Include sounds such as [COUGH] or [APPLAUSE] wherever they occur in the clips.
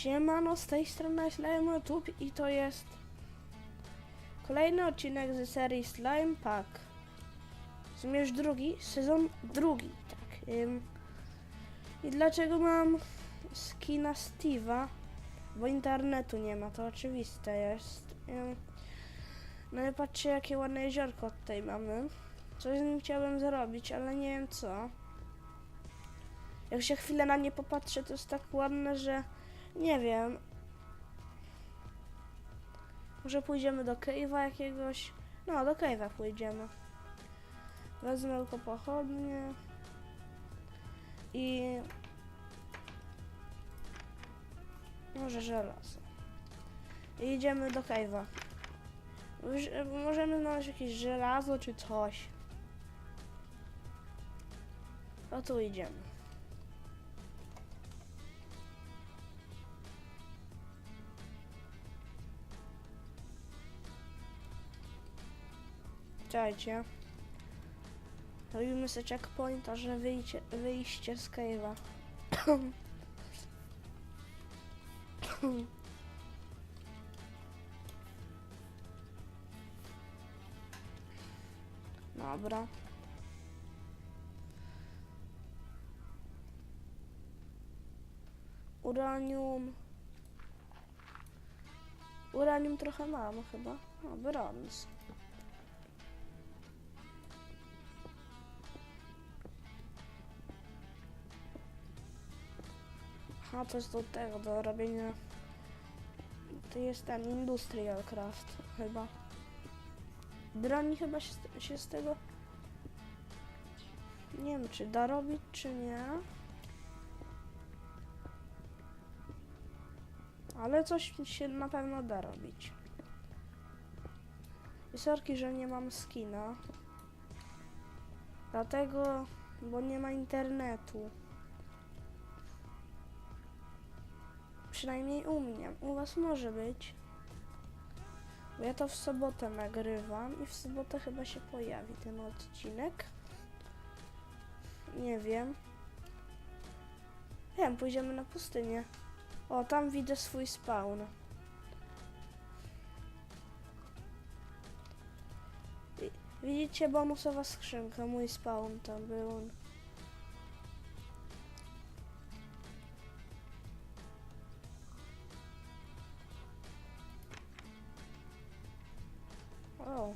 Siemano, z tej strony Slime YouTube i to jest kolejny odcinek ze serii Slime Pack. Zmierz drugi, sezon drugi, tak. I dlaczego mam skina Steve'a? Bo internetu nie ma, to oczywiste jest. No i patrzcie jakie ładne jeziorko tutaj mamy. Coś z nim chciałbym zrobić, ale nie wiem co. Jak się chwilę na nie popatrzę, to jest tak ładne, że nie wiem. Może pójdziemy do cave'a jakiegoś? No, do cave'a pójdziemy. Wezmę tylko pochodnie. I... Może żelazo. I idziemy do cave'a. Możemy znaleźć jakieś żelazo czy coś. O tu idziemy. Czekajcie. Robimy sobie checkpointa, że wyjście, wyjście z cave'a. [COUGHS] Dobra. Uranium. Uranium trochę mam chyba. O, brąz. To jest do tego, do robienia... To jest ten Industrial Craft chyba. Broni chyba się, się z tego... Nie wiem, czy da robić, czy nie. Ale coś się na pewno da robić. I sorki, że nie mam skina. Dlatego, bo nie ma internetu. Przynajmniej u mnie. U was może być. Bo ja to w sobotę nagrywam i w sobotę chyba się pojawi ten odcinek. Nie wiem. Wiem, pójdziemy na pustynię. O, tam widzę swój spawn. Widzicie bonusowa skrzynka, mój spawn tam był. O.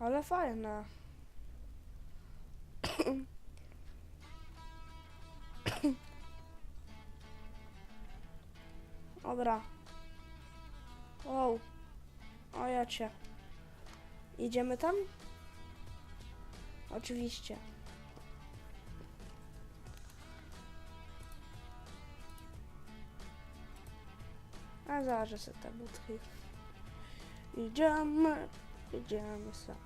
Ale fajne. Dobra. Cię. Idziemy tam? Oczywiście. A zaraz sobie te budki. Idziemy. Idziemy sobie.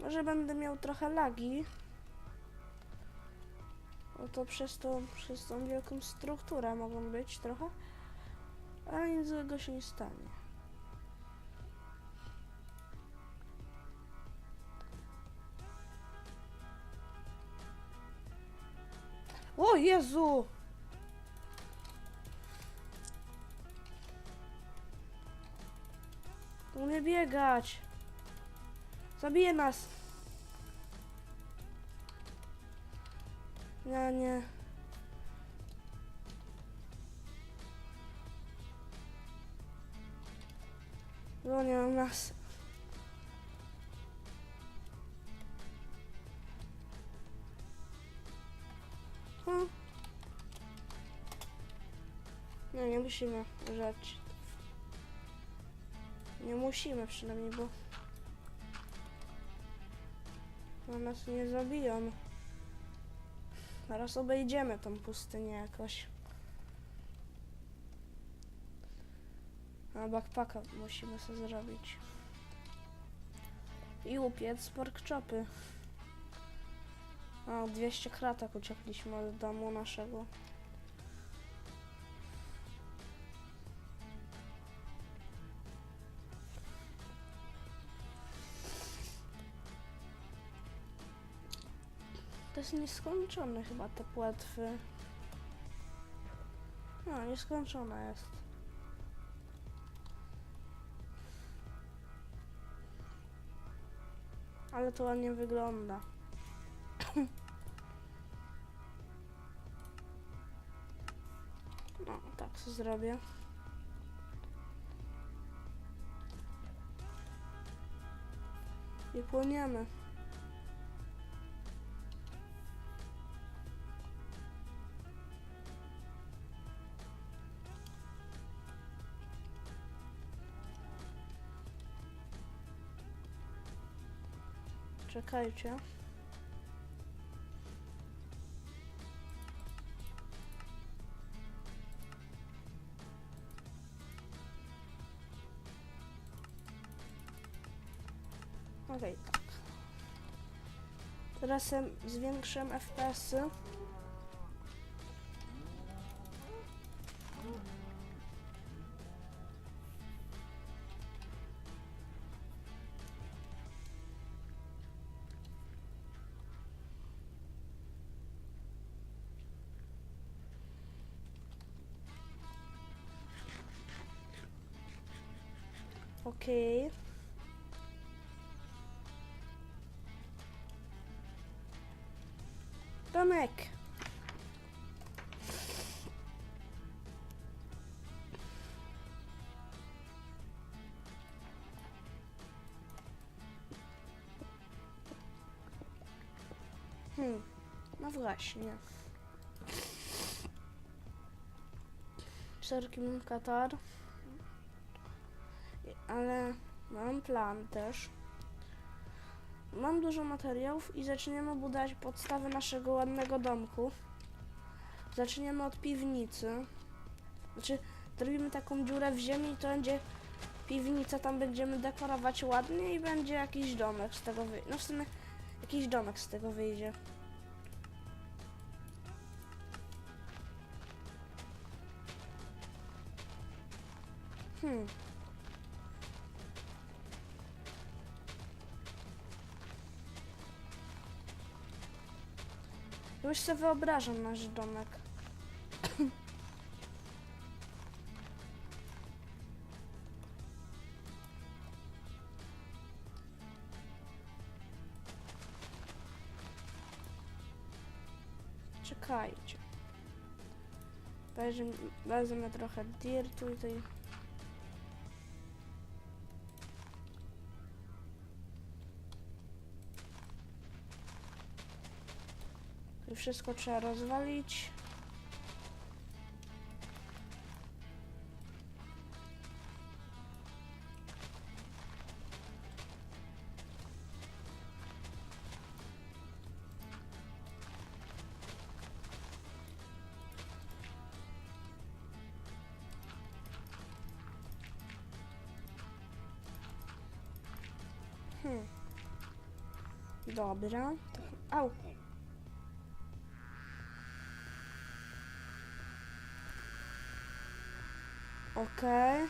Może będę miał trochę lagi. No to przez, to przez tą wielką strukturę mogą być trochę. Ale nic złego się nie stanie. O Jezu! Umie biegać. Zabije nas. Ja nie. Gonią nas. Hmm. No nie musimy rzeć. Nie musimy przynajmniej, bo... bo nas nie zabiją. Zaraz obejdziemy tą pustynię jakoś. A backpacka musimy sobie zrobić. I upiec pork chopy. A, 200 kratek uciekliśmy od domu naszego. Jest nieskończone chyba te płetwy. No, nieskończone jest. Ale to ładnie wygląda. No, tak co zrobię. I płyniemy. Czekajcie. Okej, tak. Teraz zwiększam FPS-y. Domek. Hmm, no właśnie. Mam katar. Ale mam plan też. Mam dużo materiałów i zaczniemy budować podstawę naszego ładnego domku. Zaczniemy od piwnicy. Znaczy, zrobimy taką dziurę w ziemi i to będzie piwnica, tam będziemy dekorować ładnie i będzie jakiś domek z tego wyjdzie. No w sumie jakiś domek z tego wyjdzie. Hmm. Już sobie wyobrażam nasz domek. Czekajcie. Weźmy, wezmę trochę dirtu i tej... wszystko trzeba rozwalić. Hmm. Dobra. Au. Okej.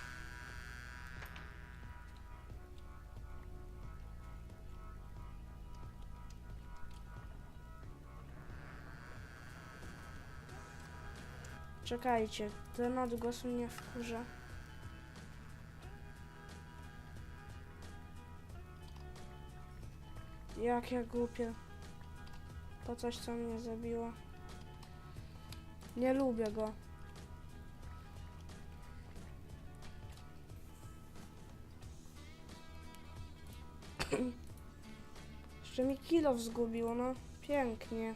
Czekajcie, ten odgłos mnie wkurza. Jak ja głupie. To coś, co mnie zabiło. Nie lubię go. Jeszcze mi kilo zgubiło, no. Pięknie.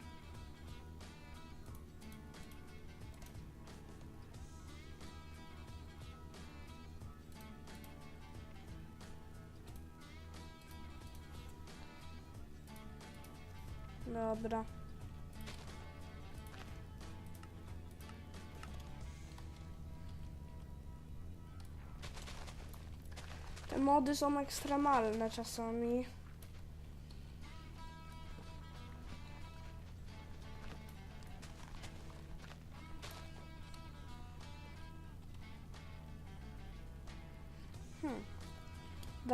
Dobra. Te mody są ekstremalne czasami.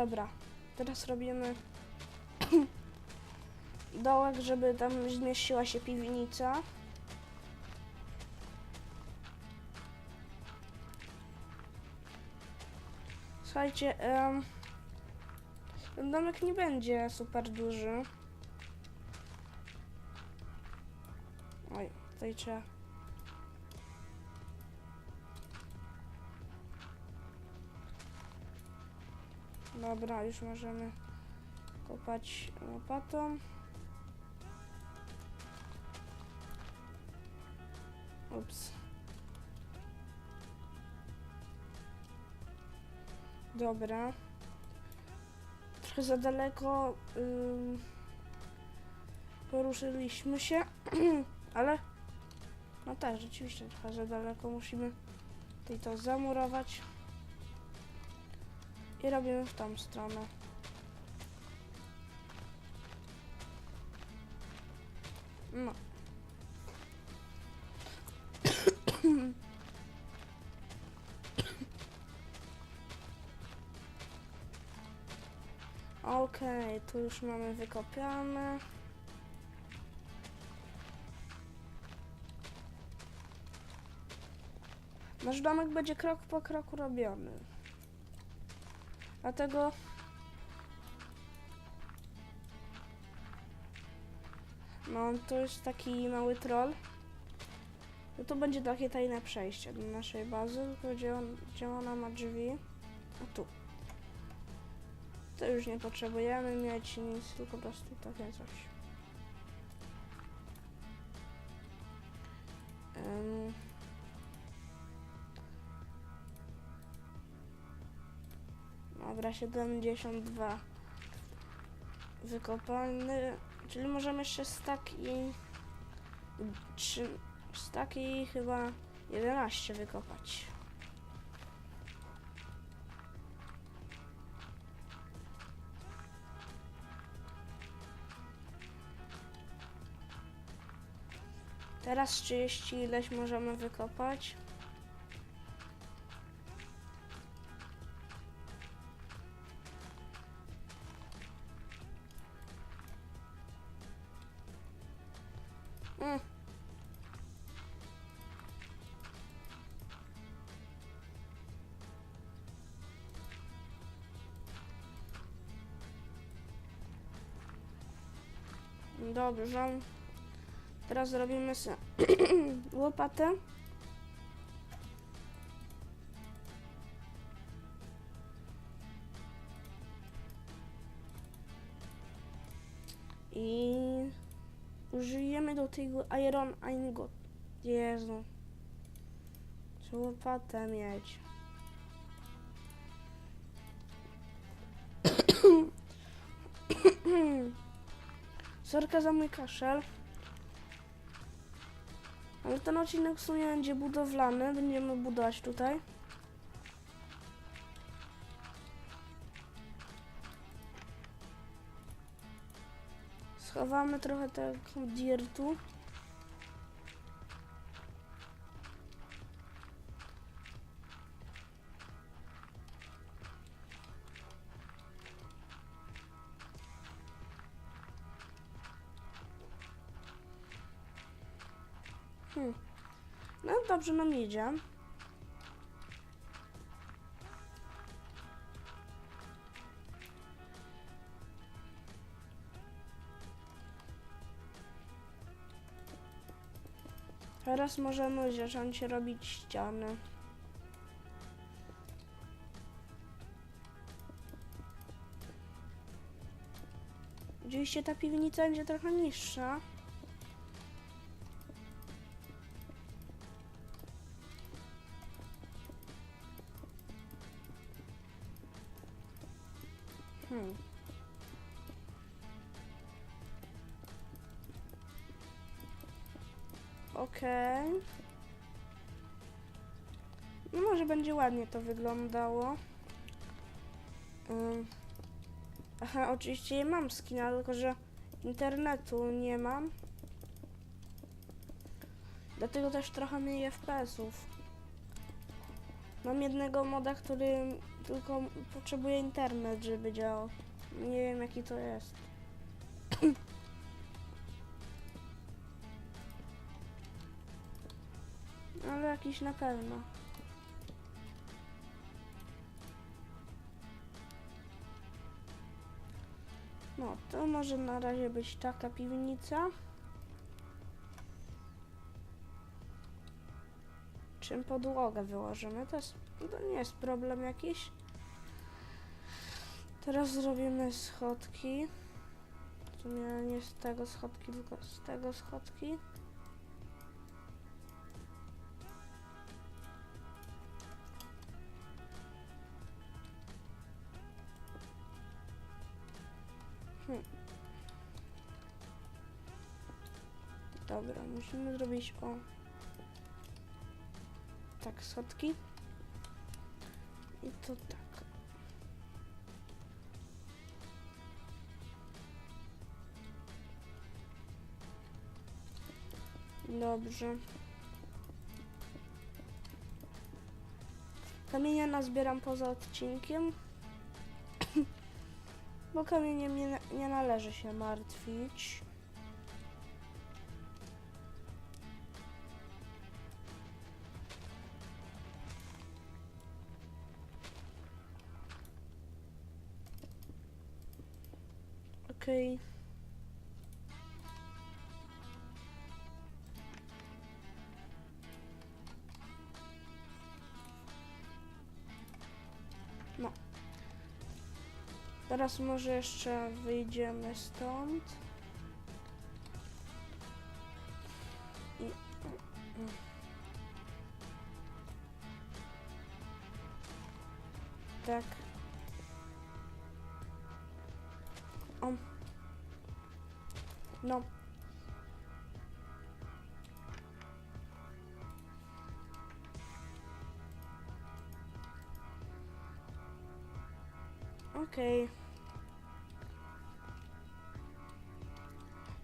Dobra, teraz robimy [COUGHS] dołek, żeby tam zmieściła się piwnica. Słuchajcie, em, ten domek nie będzie super duży. Oj, tutaj trzeba. Dobra, już możemy kopać łopatą. Ups. Dobra. Trochę za daleko poruszyliśmy się, [CLEARS THROAT] ale no tak, rzeczywiście trochę za daleko musimy tutaj to zamurować i robimy w tą stronę. No. [COUGHS] Okej, tu już mamy wykopiane. Nasz domek będzie krok po kroku robiony. Dlatego No, to jest taki mały troll. No to będzie takie tajne przejście do naszej bazy, tylko gdzie, on, gdzie ona ma drzwi. A tu. To już nie potrzebujemy mieć nic, tylko po prostu takie coś. Ym. Dobra, 72 wykopany, czyli możemy jeszcze staki trzy staki chyba 11 wykopać. Teraz 30 ileś możemy wykopać. Dobrze. Teraz zrobimy sobie [CLEARS THROAT] łopatę. I użyjemy do tego iron ingot. Jezu. Łopatę mieć. Sorka za mój kaszel. Ale ten odcinek w sumie będzie budowlany. Będziemy budować tutaj. Schowamy trochę tego dirtu. Dobrze nam idzie. Teraz możemy zacząć robić ściany. Oczywiście ta piwnica będzie trochę niższa. Ładnie to wyglądało. Aha, oczywiście nie mam skina, tylko że internetu nie mam. Dlatego też trochę mniej FPS-ów. Mam jednego moda, który tylko potrzebuje internet, żeby działał. Nie wiem jaki to jest. [CLEARS THROAT] Ale jakiś na pewno. No, to może na razie być taka piwnica. Czym podłogę wyłożymy? To, jest, to nie jest problem jakiś. Teraz zrobimy schodki. Nie z tego schodki, tylko z tego schodki. Zrobić o tak schodki i to tak. Dobrze. Kamienia nazbieram poza odcinkiem. [COUGHS] Bo kamieniem nie, nie należy się martwić. Okej. No. Teraz może jeszcze wyjdziemy stąd.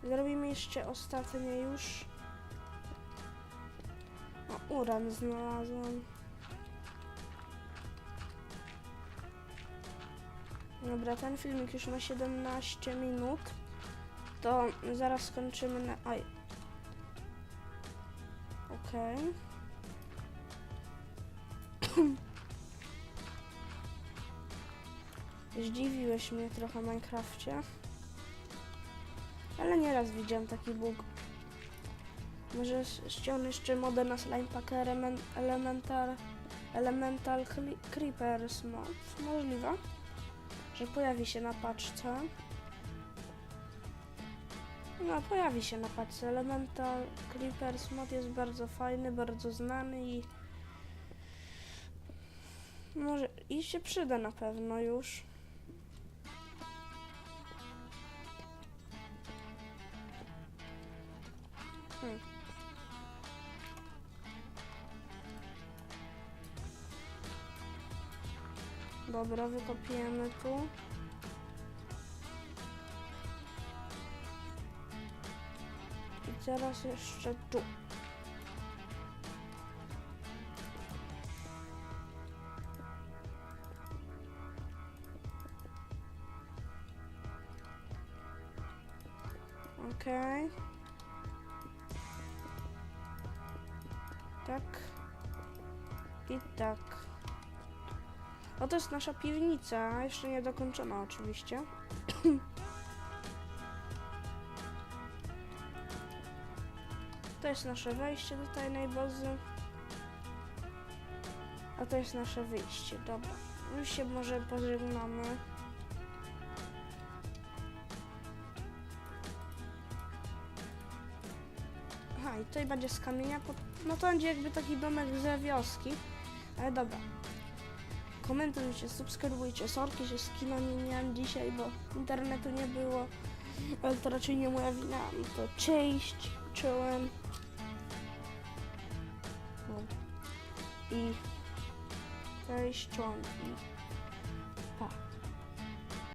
Zrobimy jeszcze ostatnie już. O, uran znalazłam. Dobra, ten filmik już ma 17 minut. To zaraz skończymy na... Aj. Okej. [COUGHS] Zdziwiłeś mnie trochę Minecrafcie. Ale nieraz widziałem taki bóg. Może ściągnę jeszcze modę na Slime Pack Elemen- Elemental, Elemental Cre- Creepers mod. Możliwe, że pojawi się na paczce. No, pojawi się na paczce. Elemental Creepers mod jest bardzo fajny, bardzo znany i może i się przyda na pewno już. Dobra, wykopiemy tu. I teraz jeszcze tu. Jest nasza piwnica, jeszcze nie dokończona oczywiście. To jest nasze wejście do tajnej bazy. A to jest nasze wyjście, dobra. Już się może pożegnamy. Aha, i tutaj będzie z kamienia. No to będzie jakby taki domek ze wioski. Ale dobra. Komentujcie, subskrybujcie. Sorki, że skina nie miałem dzisiaj, bo internetu nie było. Ale to raczej nie moja wina. No to cześć, czołem. No. I cześć, czołem.